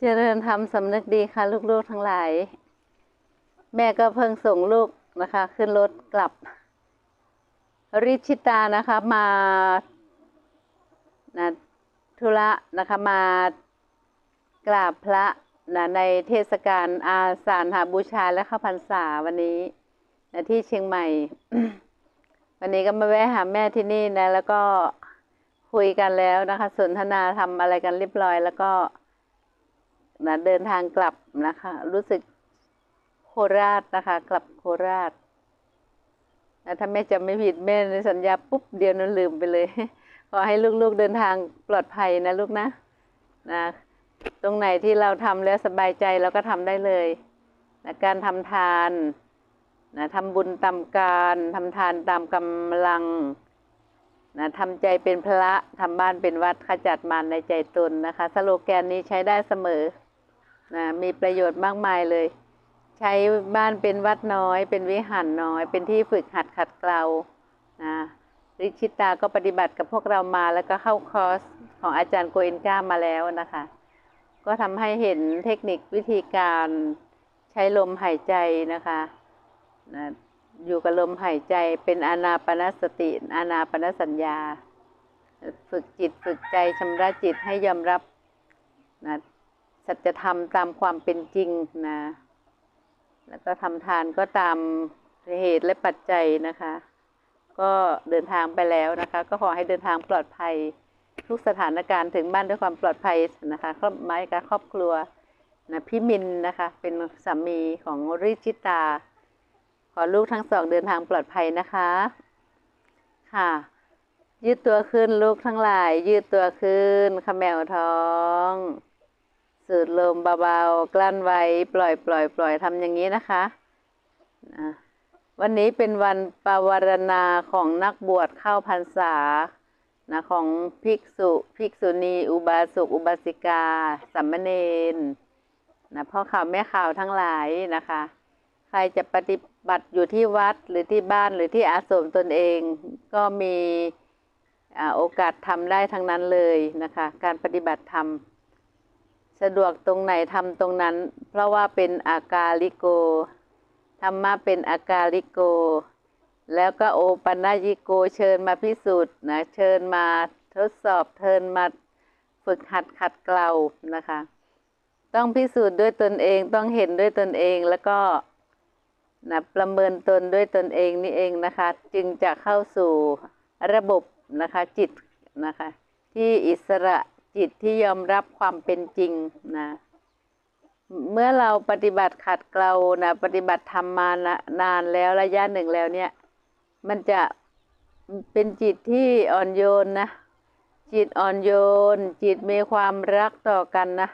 เจริญธรรมสำนึกดีค่ะ ลูกๆทั้งหลาย แม่ก็เพิ่งส่งลูกนะคะ ขึ้นรถกลับ ริชิตานะคะมานะธุระนะคะมากราบพระนะในเทศกาลอาสาฬหาบูชาและข้าพรรษาวันนี้นะที่เชียงใหม่ วันนี้ก็มาแวะหาแม่ที่นี่นะ แล้วก็คุยกันแล้วนะคะ สนทนาทำอะไรกันเรียบร้อยแล้วก็ นะเดินทางกลับนะคะ รู้สึกโคราชนะคะ กลับโคราชนะถ้าแม่จำไม่ผิดแม่ในสัญญาปุ๊บเดียวนั้นลืมไปเลย ขอให้ลูกๆเดินทางปลอดภัยนะลูกนะนะตรงไหนที่เราทำแล้วสบายใจเราก็ทำได้เลยนะการทำทานนะทำบุญตามการทำทานตามกำลังนะทำใจเป็นพระทำบ้านเป็นวัดขจัดมารในใจตนนะคะ สโลแกนนี้ใช้ได้เสมอ นะมีประโยชน์มากมายเลย ใช้บ้านเป็นวัดน้อย เป็นวิหารน้อย เป็นที่ฝึกหัดขัดเกลานะริชิตาก็ปฏิบัติกับพวกเรามาแล้วก็เข้าคอร์สของอาจารย์โกเอนก้ามาแล้วนะคะ ก็ทำให้เห็นเทคนิควิธีการใช้ลมหายใจนะคะนะอยู่กับลมหายใจเป็นอานาปนสติอานาปนสัญญา ฝึกจิตฝึกใจชำระจิตให้ยอมรับนะ สัจธรรมตามความเป็นจริงนะ แล้วก็ทำทานก็ตามเหตุและปัจจัยนะคะ ก็เดินทางไปแล้วนะคะ ก็ขอให้เดินทางปลอดภัยทุกสถานการณ์ถึงบ้านด้วยความปลอดภัยนะคะ ครอบไม้กับครอบครัวนะพี่มินนะคะ เป็นสามีของริชิตา ขอลูกทั้งสองเดินทางปลอดภัยนะคะ ค่ะ ยืดตัวขึ้นลูกทั้งหลาย ยืดตัวขึ้นขมแมวท้อง สูดลมเบาๆ กลั้นไว้ ปล่อยปล่อยปล่อยทำอย่างนี้นะคะ วันนี้เป็นวันปวารณาของนักบวชเข้าพรรษานะของภิกษุภิกษุณีอุบาสกอุบาสิกาสัมมเนนนะพ่อข่าวแม่ข่าวทั้งหลายนะคะ ใครจะปฏิบัติอยู่ที่วัดหรือที่บ้านหรือที่อาสมตนเองก็มีอโอกาสทำได้ทั้งนั้นเลยนะคะ การปฏิบัติธรรม สะดวกตรงไหนทำตรงนั้น เพราะว่าเป็นอากาลิโกธรรมะเป็นอากาลิโก แล้วก็โอปัญญิโกเชิญมาพิสูจน์นะเชิญมาทดสอบเชิญมาฝึกหัดขัดเกลานะคะ ต้องพิสูจน์ด้วยตนเองต้องเห็นด้วยตนเองแล้วก็นะประเมินตนด้วยตนเองนี่เองนะคะ จึงจะเข้าสู่ระบบนะคะจิตนะคะ ที่อิสระ จิตที่ยอมรับความเป็นจริงนะเมื่อเราปฏิบัติขัดเกลานะปฏิบัติธรรมมานานแล้วระยะหนึ่งแล้วเนี่ย มันจะเป็นจิตที่อ่อนโยนนะ จิตอ่อนโยน จิตมีความรักต่อกันนะ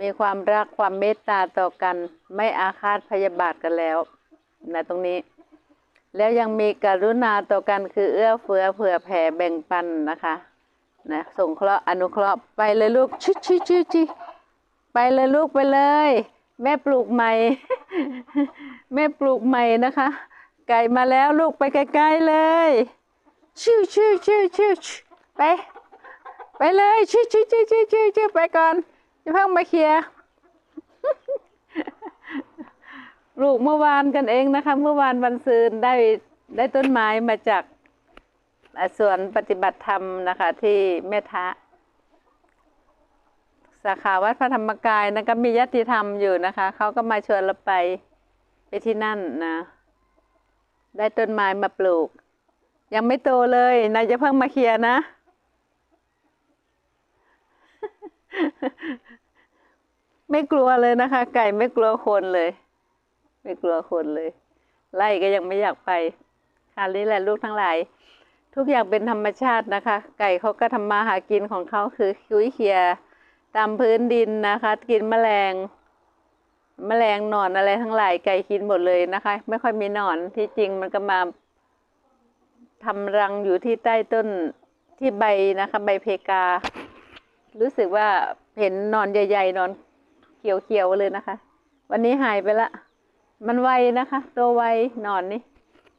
มีความรักความเมตตาต่อกัน ไม่อาฆาตพยาบาทกันแล้วนะตรงนี้ แล้วยังมีกรุณาต่อกันคือเอื้อเฟื้อเผื่อแผ่แบ่งปันนะคะ นะสงเคราะห์อนุเคราะห์ไปเลยลูกชิชิชิชิไปเลยลูกไปเลย แม่ปลูกใหม่ แม่ปลูกใหม่นะคะ ไก่มาแล้วลูกไปใกลๆเลยชิวชิวชิวชิวชิไป ไปเลยชิชิชิชิชิชิไปก่อนจะเพิ่งมาเคลียร์ปลูกเมื่อวานกันเองนะคะ เมื่อวานวันซืนได้ได้ต้นไม้มาจาก ส่วนปฏิบัติธรรมนะคะที่แม่ทะสาขาวัดพระธรรมกายนะก็มียติธรรมอยู่นะคะเขาก็มาชวนเราไปไปที่นั่นนะ ได้ต้นไม้มาปลูก ยังไม่โตเลยนายจะเพิ่งมาเคลียนะ ไม่กลัวเลยนะคะ ไก่ไม่กลัวคนเลย ไม่กลัวคนเลย ไล่ก็ยังไม่อยากไปคราวนี้แหละลูกทั้งหลาย ทุกอย่างเป็นธรรมชาตินะคะ ไก่เขาก็ทำมาหากินของเขาคือคุยเคียตามพื้นดินนะคะ กินแมลง แมลงหนอนอะไรทั้งหลายไก่กินหมดเลยนะคะ ไม่ค่อยมีหนอนที่จริงมันก็มาทำรังอยู่ที่ใต้ต้นที่ใบนะคะ ใบเพกา รู้สึกว่าเห็นนอนใหญ่ๆนอนเขียวๆเลยนะคะ วันนี้หายไปละ มันไวนะคะ ตัวไวนอนนี่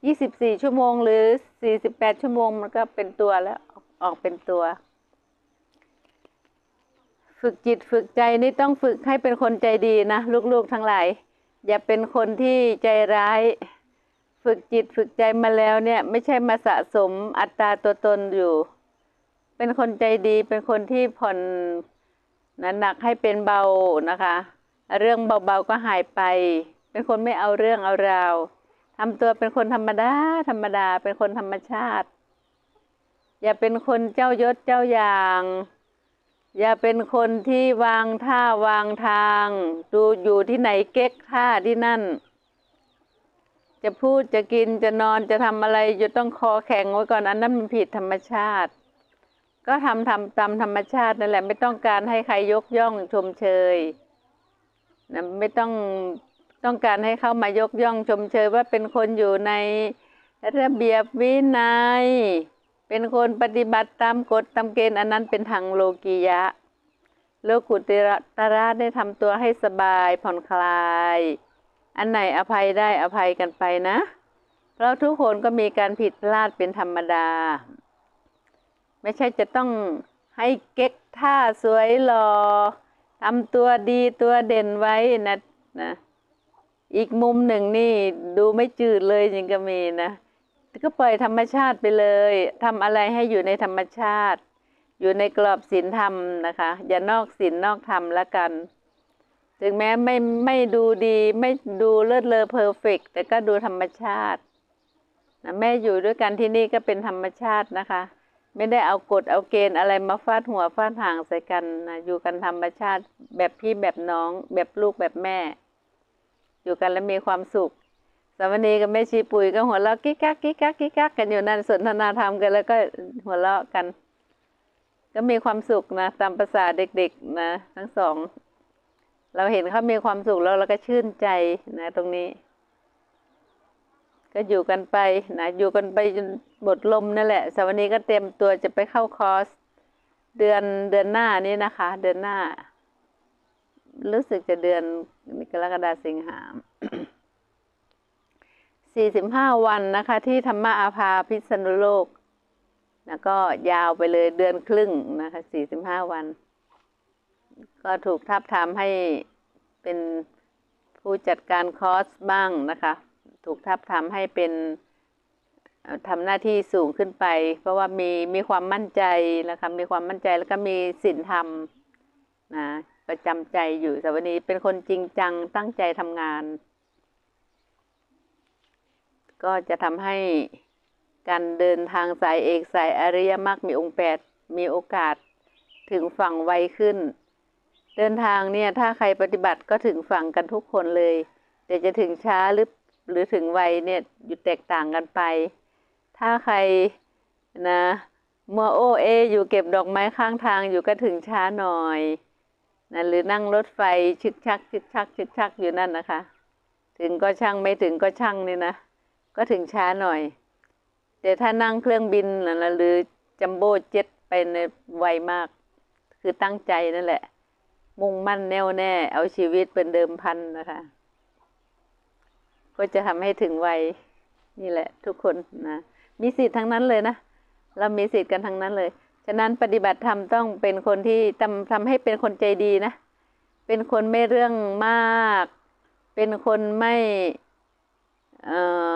ยี่สิบสี่ชั่วโมงหรือ สี่สิบแปดชั่วโมงมันก็เป็นตัวแล้วออกเป็นตัว ฝึกจิตฝึกใจนี่ต้องฝึกให้เป็นคนใจดีนะลูกๆทั้งหลาย อย่าเป็นคนที่ใจร้าย ฝึกจิตฝึกใจมาแล้วเนี่ย ไม่ใช่มาสะสมอัตราตัวตนอยู่ เป็นคนใจดีเป็นคนที่ผ่อนนะหนักให้เป็นเบานะคะ เรื่องเบาๆก็หายไป เป็นคนไม่เอาเรื่องเอาราว ทำตัวเป็นคนธรรมดา ธรรมดา เป็นคนธรรมชาติ อย่าเป็นคนเจ้ายศเจ้าอย่าง อย่าเป็นคนที่วางท่าวางทาง ดูอยู่ที่ไหนเก๊กท่าที่นั่น จะพูดจะกินจะนอนจะทำอะไรจะต้องคอแข็งไว้ก่อนอันนั้นมันผิดธรรมชาติ ก็ทำทำตามธรรมชาตินั่นแหละไม่ต้องการให้ใครยกย่องชมเชยนะไม่ต้อง ต้องการให้เขามายกย่องชมเชยว่าเป็นคนอยู่ในระเบียบวินัย เป็นคนปฏิบัติตามกฎตามเกณฑ์อันนั้นเป็นทางโลกียะ โลกุตระได้ทำตัวให้สบายผ่อนคลาย อันไหนอภัยได้อภัยกันไปนะ เพราะทุกคนก็มีการผิดพลาดเป็นธรรมดา ไม่ใช่จะต้องให้เก๊กท่าสวยหลอ่อทำตัวดีตัวเด่นไว้นะนะ อีกมุมหนึ่งนี่ดูไม่จืดเลยยังก็มีนะก็ปล่อยธรรมชาติไปเลยทำอะไรให้อยู่ในธรรมชาติ อยู่ในกรอบศีลธรรมนะคะ อย่านอกศีลนอกธรรมละกัน ถึงแม้ไม่ไม่ดูดีไม่ดูเลิศเลอเพอร์เฟกแต่ก็ดูธรรมชาตินะแม่อยู่ด้วยกันที่นี่ก็เป็นธรรมชาตินะคะ ไม่ได้เอากฎเอาเกณฑ์อะไรมาฟาดหัวฟาดหางใส่กันนะอยู่กันธรรมชาติแบบพี่แบบน้องแบบลูกแบบแม่ อยู่กันแล้วมีความสุขสามณีกับแม่ชีปุ๋ยก็หัวเราะกิ๊กกักกิ๊กกักกิ๊กกักกันอยู่นั่นสนทนาธรรมกันแล้วก็หัวเราะกัน ก็มีความสุขนะตามภาษาเด็กๆนะทั้งสอง เราเห็นเขามีความสุขแล้วเราก็ชื่นใจนะตรงนี้ ก็อยู่กันไปนะอยู่กันไปจนหมดลมนั่นแหละสามณีก็เตรียมตัวจะไปเข้าคอร์สเดือนเดือนหน้านี้นะคะ เดือนหน้า รู้สึกจะเดือน กรกฎาสิงหาสี่สิบห้าวันนะคะ ที่ธรรมะอาภาพิษณุโลก แล้วก็ยาวไปเลยเดือนครึ่งนะคะสี่สิบห้าวัน ก็ถูกทับทามให้เป็นผู้จัดการคอร์สบ้างนะคะ ถูกทับทามให้เป็นทำหน้าที่สูงขึ้นไป เพราะว่ามีมีความมั่นใจนะคะมีความมั่นใจแล้วก็มีศีลธรรมนะ ประจำใจอยู่สวัสดีเป็นคนจริงจังตั้งใจทำงาน ก็จะทำให้การเดินทางสายเอกสายอริยมรรคมีองค์แปดมีโอกาสถึงฝั่งไวขึ้น เดินทางเนี่ยถ้าใครปฏิบัติก็ถึงฝั่งกันทุกคนเลย แต่จะถึงช้าหรือหรือถึงไวเนี่ยอยู่แตกต่างกันไป ถ้าใครนะมัวโอเอ อยู่เก็บดอกไม้ข้างทางอยู่ก็ถึงช้าหน่อย นะหรือนั่งรถไฟชึกชักชึกชักชึกชักอยู่นั่นนะคะ ถึงก็ช่างไม่ถึงก็ช่างนี่นะ ก็ถึงช้าหน่อย แต่ถ้านั่งเครื่องบินนะหรือจัมโบ้เจ็ตไปในไวมาก คือตั้งใจนั่นแหละ มุ่งมั่นแน่วแน่ เอาชีวิตเป็นเดิมพันนะคะ ก็จะทำให้ถึงไวนี่แหละ ทุกคนนะมีสิทธิ์ทั้งนั้นเลยนะ เรามีสิทธิ์กันทั้งนั้นเลย ฉะนั้นปฏิบัติธรรมต้องเป็นคนที่ทำทำให้เป็นคนใจดีนะ เป็นคนไม่เรื่องมาก เป็นคนไม่เอ่อ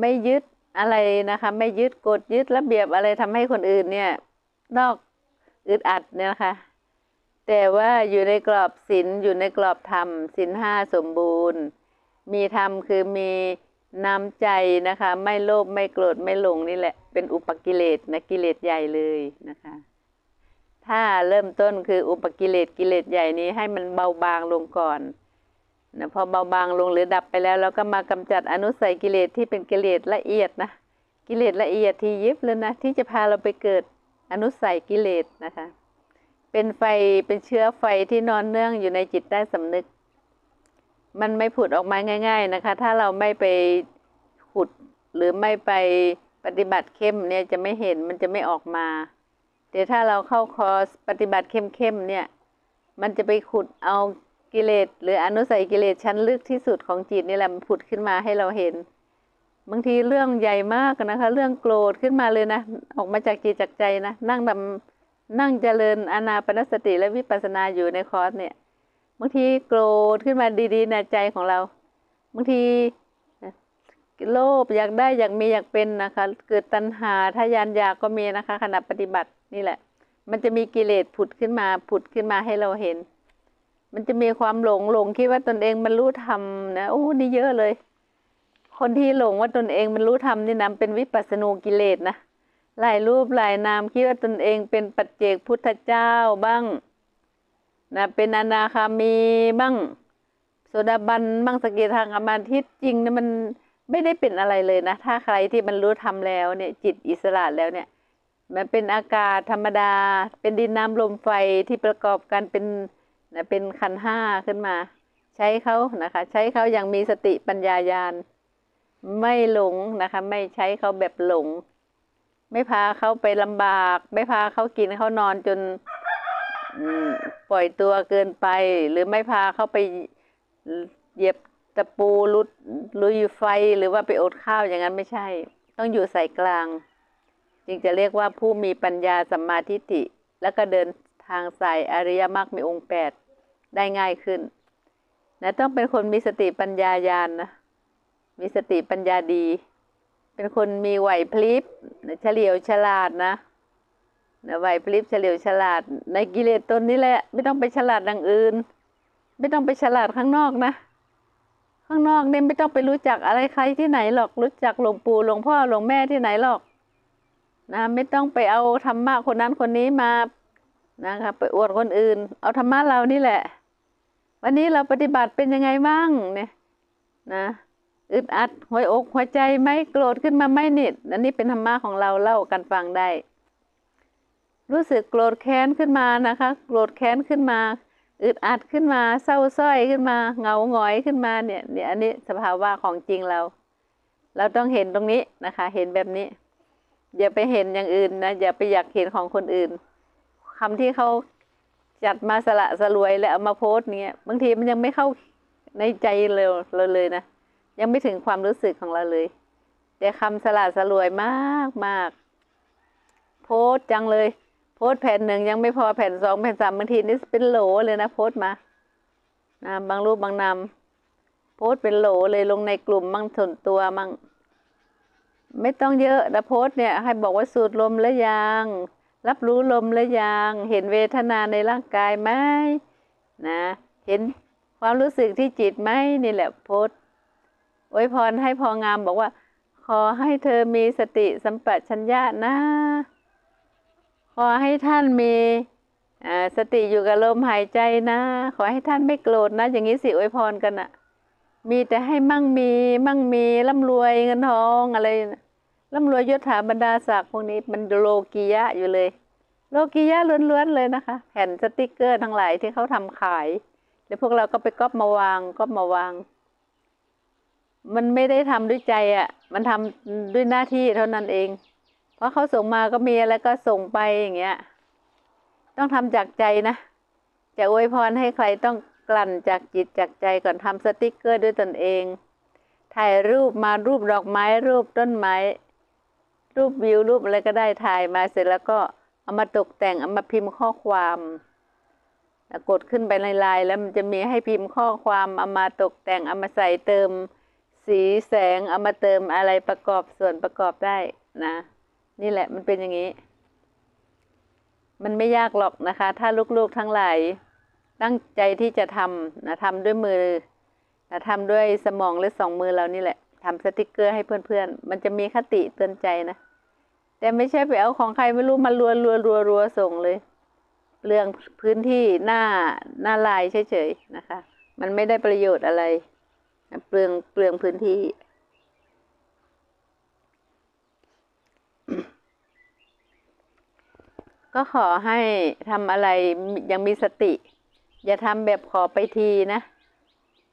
ไม่ยึดอะไรนะคะ ไม่ยึดกฎยึดระเบียบอะไรทำให้คนอื่นเนี่ยนอกอึดอัดเนี่ยนะคะ แต่ว่าอยู่ในกรอบศีลอยู่ในกรอบธรรมศีลห้าสมบูรณ์ มีธรรมคือมี น้ำใจนะคะ ไม่โลภไม่โกรธไม่หลงนี่แหละ เป็นอุปกิเลสนะกิเลสใหญ่เลยนะคะ ถ้าเริ่มต้นคืออุปกิเลสกิเลสใหญ่นี้ให้มันเบาบางลงก่อนนะพอเบาบางลงหรือดับไปแล้วเราก็มากำจัดอนุสัยกิเลสที่เป็นกิเลสละเอียดนะกิเลสละเอียดที่ยิบเลยนะที่จะพาเราไปเกิดอนุสัยกิเลสนะคะ เป็นไฟเป็นเชื้อไฟที่นอนเนื่องอยู่ในจิตใต้สำนึก มันไม่ผุดออกมาง่าย ๆนะคะ ถ้าเราไม่ไปขุดหรือไม่ไปปฏิบัติเข้มเนี่ยจะไม่เห็นมันจะไม่ออกมา แต่ถ้าเราเข้าคอร์สปฏิบัติเข้มๆเนี่ย มันจะไปขุดเอากิเลสหรืออนุสัยกิเลสชั้นลึกที่สุดของจิตนี่แหละมันผุดขึ้นมาให้เราเห็น บางทีเรื่องใหญ่มากนะคะ เรื่องโกรธขึ้นมาเลยนะ ออกมาจากจิตจากใจนะ นั่งทนั่งเจริญอานาปนสติและวิปัสสนาอยู่ในคอร์สเนี่ย บางทีโกรธขึ้นมาดีๆในใจของเรา บางทีโลภอยากได้อยากมีอยากเป็นนะคะ เกิดตัณหาทะยานอยากก็มีนะคะขณะปฏิบัตินี่แหละ มันจะมีกิเลสผุดขึ้นมาผุดขึ้นมาให้เราเห็น มันจะมีความหลงหลงคิดว่าตนเองบรรลุธรรมนะโอ้นี่เยอะเลย คนที่หลงว่าตนเองบรรลุธรรมนี่นะเป็นวิปัสสนูกิเลสนะหลายรูปหลายนามคิดว่าตนเองเป็นปัจเจกพุทธเจ้าบ้าง นะเป็นอนาคามีบ้างโสดาบันบ้างสกิทางอมาทิตจริงนะมันไม่ได้เป็นอะไรเลยนะ ถ้าใครที่บรรลุธรรมแล้วเนี่ยจิตอิสระแล้วเนี่ย มันเป็นอากาศธรรมดา เป็นดินน้ำลมไฟที่ประกอบกันเป็นนะเป็นขันห้าขึ้นมา ใช้เขานะคะ ใช้เขาอย่างมีสติปัญญายาณไม่หลงนะคะ ไม่ใช้เขาแบบหลง ไม่พาเขาไปลำบาก ไม่พาเขากินเขานอนจน ปล่อยตัวเกินไป หรือไม่พาเขาไปเหยียบตะปูลุดลุยไฟหรือว่าไปอดข้าวอย่างนั้นไม่ใช่ ต้องอยู่ใส่กลาง จึงจะเรียกว่าผู้มีปัญญาสัมมาทิฏฐิ แล้วก็เดินทางสายอริยมรรคมีองค์แปดได้ง่ายขึ้นนะต้องเป็นคนมีสติปัญญายาณนะมีสติปัญญาดี เป็นคนมีไหวพลิบเฉลียวฉลาดนะ นะไหวพลิบเฉลียวฉลาด ในกิเลสตนนี้แหละ ไม่ต้องไปฉลาดดังอื่น ไม่ต้องไปฉลาดข้างนอกนะ ข้างนอกเนี่ยไม่ต้องไปรู้จักอะไรใครที่ไหนหรอกรู้จักหลวงปู่หลวงพ่อหลวงแม่ที่ไหนหรอก นะไม่ต้องไปเอาธรรมะคนนั้นคนนี้มานะคะไปอวดคนอื่น เอาธรรมะเรานี่แหละ วันนี้เราปฏิบัติเป็นยังไงบ้างเนี่ยนะอึดอัดหัวอกหัวใจไหมโกรธขึ้นมาไหมนิดอันนี้เป็นธรรมะของเราเล่ากันฟังได้ รู้สึกโกรธแค้นขึ้นมานะคะ โกรธแค้นขึ้นมาอึดอัดขึ้นมาเศร้าส้อยขึ้นมาเหงาหงอยขึ้นมาเนี่ยเนี่ยอันนี้สภาวะของจริงเรา เราต้องเห็นตรงนี้นะคะ เห็นแบบนี้ อย่าไปเห็นอย่างอื่นนะอย่าไปอยากเห็นของคนอื่นคำที่เขาจัดมาสละสลวยแล้วเอามาโพสต์เนี่ยบางทีมันยังไม่เข้าในใจเราเราเลยนะยังไม่ถึงความรู้สึกของเราเลย แต่คำสละสลวยมากมากโพสต์จังเลย พสแผ่นหนึ่งยังไม่พอแผ่นสองแผ่นสามบางทีนี่เป็นโหลเลยนะโพสมานะบางรูปบางนำโพสเป็นโหลเลยลงในกลุ่มมั่งส่วนตัวมั่งไม่ต้องเยอะนะโพสเนี่ย ให้บอกว่าสูดลมแล้วยังรับรู้ลมแล้วยังเห็นเวทนาในร่างกายไหมนะ เห็นความรู้สึกที่จิตไหมนี่แหละโพสอวยพรให้พองามบอกว่า ขอให้เธอมีสติสัมปชัญญะนะ อให้ท่านมีสติอยู่กับลมหายใจนะ ขอให้ท่านไม่โกรธนะ อย่างนี้สิอวยพรกันอะมีแต่ให้มั่งมีมั่งมีร่ำรวยเงินทองอะไรร่ำรวยยศถาบรรดาศักดิ์พวกนี้มันโลกียะอยู่เลย โลกียะล้วนๆเลยนะคะ แผ่นสติกเกอร์ทั้งหลายที่เขาทำขายแล้วพวกเราก็ไปก๊อปมาวางก๊อปมาวาง มันไม่ได้ทำด้วยใจอะ่ะ มันทำด้วยหน้าที่เท่านั้นเอง พราะเขาส่งมาก็มีอะไรก็ส่งไปอย่างเงี้ย ต้องทำจากใจนะ จะอวยพรให้ใครต้องกลั่นจากจิตจากใจก่อนทำสติกเกอร์ด้วยตนเอง ถ่ายรูปมารูปดอกไม้รูปต้นไม้ รูปวิวรูปอะไรก็ได้ถ่ายมาเสร็จแล้วก็เอามาตกแต่งเอามาพิมพ์ข้อความกดขึ้นไปในไลน์แล้วมันจะมีให้พิมพ์ข้อความเอามาตกแต่งเอามาใส่เติม สีแสงเอามาเติมอะไรประกอบส่วนประกอบได้นะ นี่แหละมันเป็นอย่างนี้ มันไม่ยากหรอกนะคะ ถ้าลูกๆทั้งหลายตั้งใจที่จะทำนะทำด้วยมือนะทำด้วยสมองหรือสองมือเรานี่แหละทำสติกเกอร์ให้เพื่อนๆ มันจะมีคติเตือนใจนะ แต่ไม่ใช่ไปเอาของใครไม่รู้มารัวรัวรัวรัวส่งเลยเปลืองพื้นที่หน้าหน้าลายเฉยๆนะคะ มันไม่ได้ประโยชน์อะไร เปลืองเปลืองพื้นที่ ก็ขอให้ทำอะไรยังมีสติ อย่าทำแบบขอไปทีนะ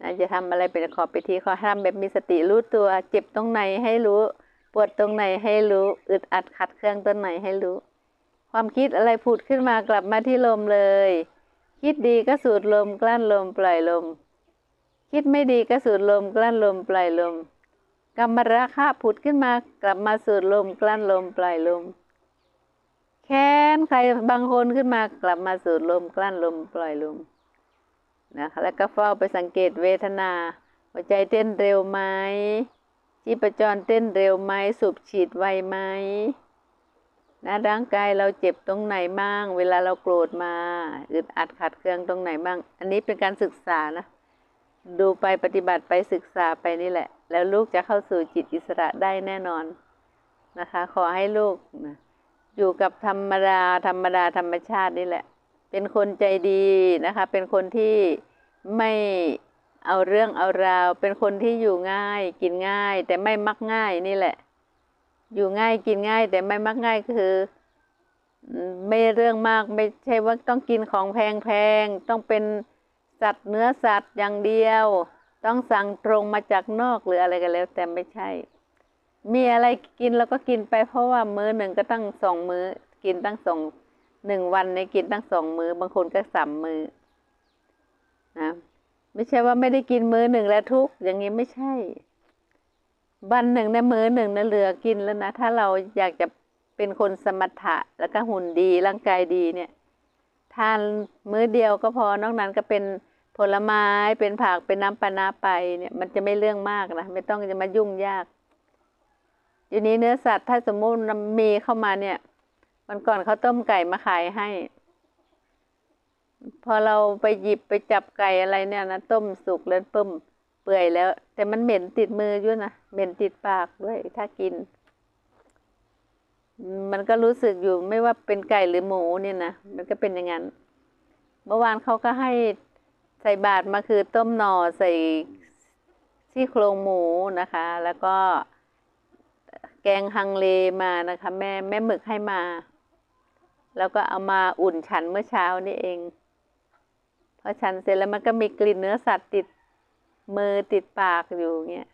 นะจะทำอะไรเป็นขอไปทีขอทำแบบมีสติรู้ตัว เจ็บตรงไหนให้รู้ ปวดตรงไหนให้รู้อึดอัดขัดเครื่องตรงไหนให้รู้ ความคิดอะไรผุดขึ้นมากลับมาที่ลมเลย คิดดีก็สูดลมกลั้นลมปล่อยลม คิดไม่ดีก็สูดลมกลั้นลมปล่อยลมกรรมราคะผุดขึ้นมากลับมาสูดลมกลั้นลมปล่อยลม แค้นใครบางคนขึ้นมากลับมาสูดลมกลั้นลมปล่อยลมนะคะแล้วก็เฝ้าไปสังเกตเวทนาหัวใจเต้นเร็วไหมชีพจรเต้นเร็วไหมสูบฉีดไวไหมนะร่างกายเราเจ็บตรงไหนบ้าง เวลาเราโกรธมาอึดอัดขัดเคืองตรงไหนบ้าง อันนี้เป็นการศึกษานะ ดูไปปฏิบัติไปศึกษาไปนี่แหละ แล้วลูกจะเข้าสู่จิตอิสระได้แน่นอนนะคะ ขอให้ลูกนะ อยู่กับธรรมดาธรรมดาธรรมชาตินี่แหละ เป็นคนใจดีนะคะ เป็นคนที่ไม่เอาเรื่องเอาราว เป็นคนที่อยู่ง่าย กินง่าย แต่ไม่มักง่ายนี่แหละ อยู่ง่ายกินง่าย แต่ไม่มักง่ายคือ ไม่เรื่องมากไม่ใช่ว่าต้องกินของแพงๆต้องเป็นสัตว์เนื้อสัตว์อย่างเดียว ต้องสั่งตรงมาจากนอกหรืออะไรกันแล้ว แต่ไม่ใช่ มีอะไรกินแล้วก็กินไปเพราะว่ามื้อหนึ่งก็ตั้งสองมื้อ กินตั้งสองหนึ่งวันในกินตั้งสองมื้อ บางคนก็สามมื้อนะไม่ใช่ว่าไม่ได้กินมื้อหนึ่งแล้วทุกอย่างนี้ไม่ใช่ วันหนึ่งในมื้อหนึ่งนะเหลือกินแล้วนะถ้าเราอยากจะเป็นคนสมถะแล้วก็หุ่นดีร่างกายดีเนี่ย ทานมื้อเดียวก็พอนอกนั้นก็เป็นผลไม้เป็นผักเป็นน้ำปานาไปเนี่ย มันจะไม่เรื่องมากนะไม่ต้องจะมายุ่งยาก อยู่นี้เนื้อสัตว์ถ้าสมมุติมีเข้ามาเนี่ยวันก่อนเขาต้มไก่มาขายให้ พอเราไปหยิบไปจับไก่อะไรเนี่ยนะต้มสุกแล้วปึ้มเปื่อยแล้ว แต่มันเหม็นติดมือด้วยนะเหม็นติดปากด้วยถ้ากิน มันก็รู้สึกอยู่ไม่ว่าเป็นไก่หรือหมูเนี่ยนะมันก็เป็นอย่างนั้นเมื่อวานเขาก็ให้ใส่บาตรมาคือต้มหน่อใส่ซี่โครงหมูนะคะ แล้วก็ กงฮังเลมานะคะ แม่แม่หมึกให้มา แล้วก็เอามาอุ่นฉันเมื่อเช้านี่เองพอฉันเสร็จแล้วมันก็มีกลิ่นเนื้อสัตว์ติดมือติดปากอยู่เงี้ย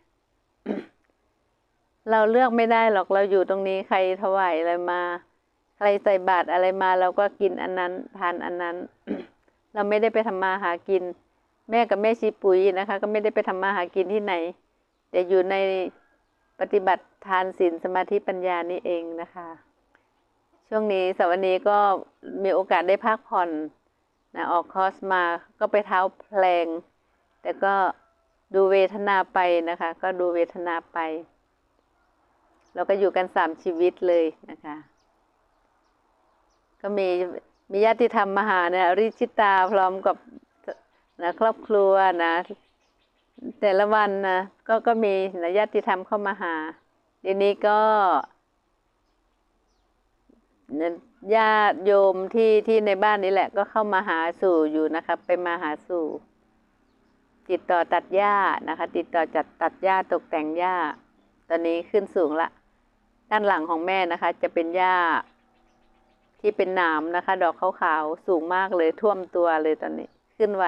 เราเลือกไม่ได้หรอกเราอยู่ตรงนี้ใครถวายอะไรมา ใครใส่บาตรอะไรมาเราก็กินอันนั้น ทานอันนั้น เราไม่ได้ไปทำมาหากิน แม่กับแม่ชีปุ๋ยนะคะ ก็ไม่ได้ไปทำมาหากินที่ไหน แต่อยู่ใน ปฏิบัติทานศีลสมาธิปัญญานี่เองนะคะ ช่วงนี้สวันนี้ก็มีโอกาสได้พักผ่อนนะออกคอร์สมาก็ไปเท้าแพลง แต่ก็ดูเวทนาไปนะคะ ก็ดูเวทนาไป เราก็อยู่กันสามชีวิตเลยนะคะ ก็มีมีญาติธรรมมาหาเนี่ยริชิตาพร้อมกับนะครอบครัวนะ แต่ละวันนะก็ก็มีนญาติธรรมเข้ามาหาเดี๋ยวนี้ก็ญาติโยมที่ที่ในบ้านนี้แหละ ก็เข้ามาหาสู่อยู่นะคะไปมาหาสู่ ติดต่อตัดหญ้านะคะ ติดต่อจัดตัดหญ้าตกแต่งหญ้า ตอนนี้ขึ้นสูงละ ด้านหลังของแม่นะคะ จะเป็นหญ้าที่เป็นหนามนะคะ ดอกขาวๆสูงมากเลยท่วมตัวเลยตอนนี้ ขึ้นไว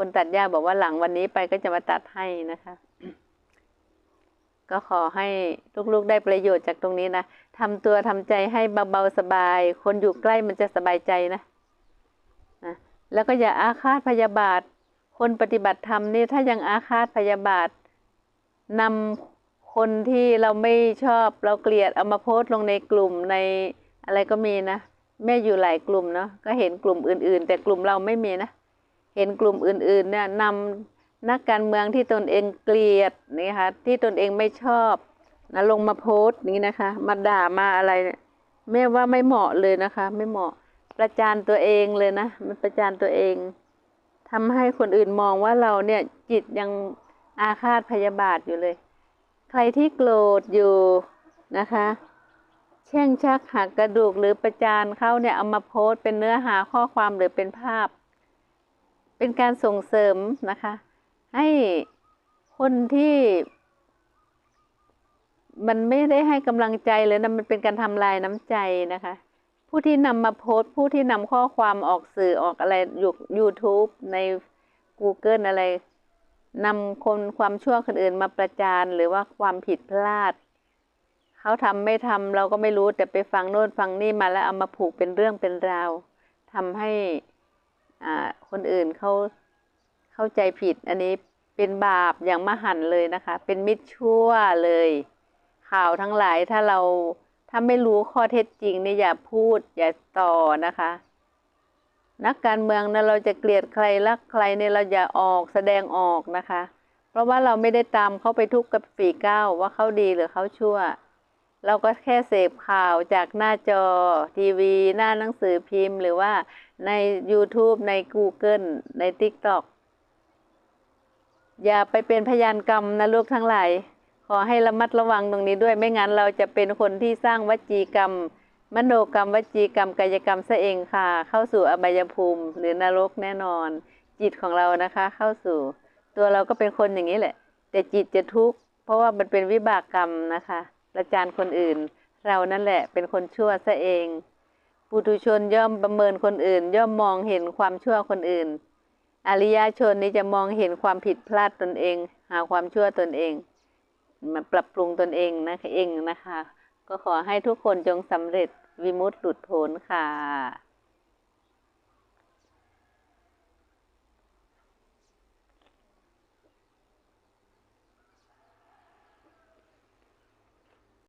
คนตัดหญ้าบอกว่าหลังวันนี้ไปก็จะมาตัดให้นะคะ ก็ขอให้ลูกๆได้ประโยชน์จากตรงนี้นะทำตัวทำใจให้เบาๆสบาย คนอยู่ใกล้มันจะสบายใจนะนะแล้วก็อย่าอาฆาตพยาบาท คนปฏิบัติธรรมนี่ถ้ายังอาฆาตพยาบาทนำคนที่เราไม่ชอบเราเกลียดเอามาโพสต์ลงในกลุ่มในอะไรก็มีนะแม่อยู่หลายกลุ่มเนาะก็เห็นกลุ่มอื่น ๆ แต่กลุ่มเราไม่มีนะ เห็นกลุ่มอื่นๆเนี่ยนำนักการเมืองที่ตนเองเกลียดนี่ค่ะที่ตนเองไม่ชอบนะลงมาโพสต์นี้นะคะ มาด่ามาอะไรเนี่ยแม่ว่าไม่เหมาะเลยนะคะ ไม่เหมาะประจานตัวเองเลยนะมันประจานตัวเองทำให้คนอื่นมองว่าเราเนี่ยจิตยังอาฆาตพยาบาทอยู่เลย ใครที่โกรธอยู่นะคะแช่งชักหักกระดูกหรือประจานเขาเนี่ยเอามาโพสต์เป็นเนื้อหาข้อความหรือเป็นภาพ เป็นการส่งเสริมนะคะ ให้คนที่ มันไม่ได้ให้กำลังใจเลยนะมันเป็นการทำลายน้ำใจนะคะ ผู้ที่นำมาโพสต์ผู้ที่นำข้อความออกสื่อออกอะไรอยู่ YouTube ใน Google อะไรนำคนความชั่วคนอื่นมาประจานหรือว่าความผิดพลาด เขาทำไม่ทำเราก็ไม่รู้แต่ไปฟังโน่นฟังนี่มาแล้วเอามาผูกเป็นเรื่องเป็นราวทำให้ คนอื่นเขาเข้าใจผิด อันนี้เป็นบาปอย่างมหันเลยนะคะ เป็นมิจฉาชั่วเลย ข่าวทั้งหลายถ้าเราถ้าไม่รู้ข้อเท็จจริงเนี่ยอย่าพูดอย่าต่อนะคะ นักการเมืองนะเราจะเกลียดใครรักใครเนี่ยเราอย่าออกแสดงออกนะคะ เพราะว่าเราไม่ได้ตามเขาไปทุกกับฝีก้าวว่าเขาดีหรือเขาชั่ว เราก็แค่เสพข่าวจากหน้าจอทีวี หน้าหนังสือพิมพ์ หรือว่าใน YouTube ใน Google ใน TikTok อย่าไปเป็นพยานกรรมนะลูกทั้งหลาย ขอให้ระมัดระวังตรงนี้ด้วยไม่งั้นเราจะเป็นคนที่สร้างวจีกรรม มโนกรรมวจีกรรมกายกรรมซะเองค่ะ เข้าสู่อบายภูมิ หรือนรกแน่นอน จิตของเรานะคะ เข้าสู่ ตัวเราก็เป็นคนอย่างนี้แหละ แต่จิตจะทุกข์เพราะว่ามันเป็นวิบากกรรมนะคะ ประจานคนอื่น เรานั่นแหละเป็นคนชั่วซะเอง ปุถุชนย่อมประเมินคนอื่น ย่อมมองเห็นความชั่วคนอื่น อริยชนนี้จะมองเห็นความผิดพลาดตนเอง หาความชั่วตนเอง มาปรับปรุงตนเองนะคะเองนะคะ ก็ขอให้ทุกคนจงสำเร็จวิมุตติหลุดพ้นค่ะ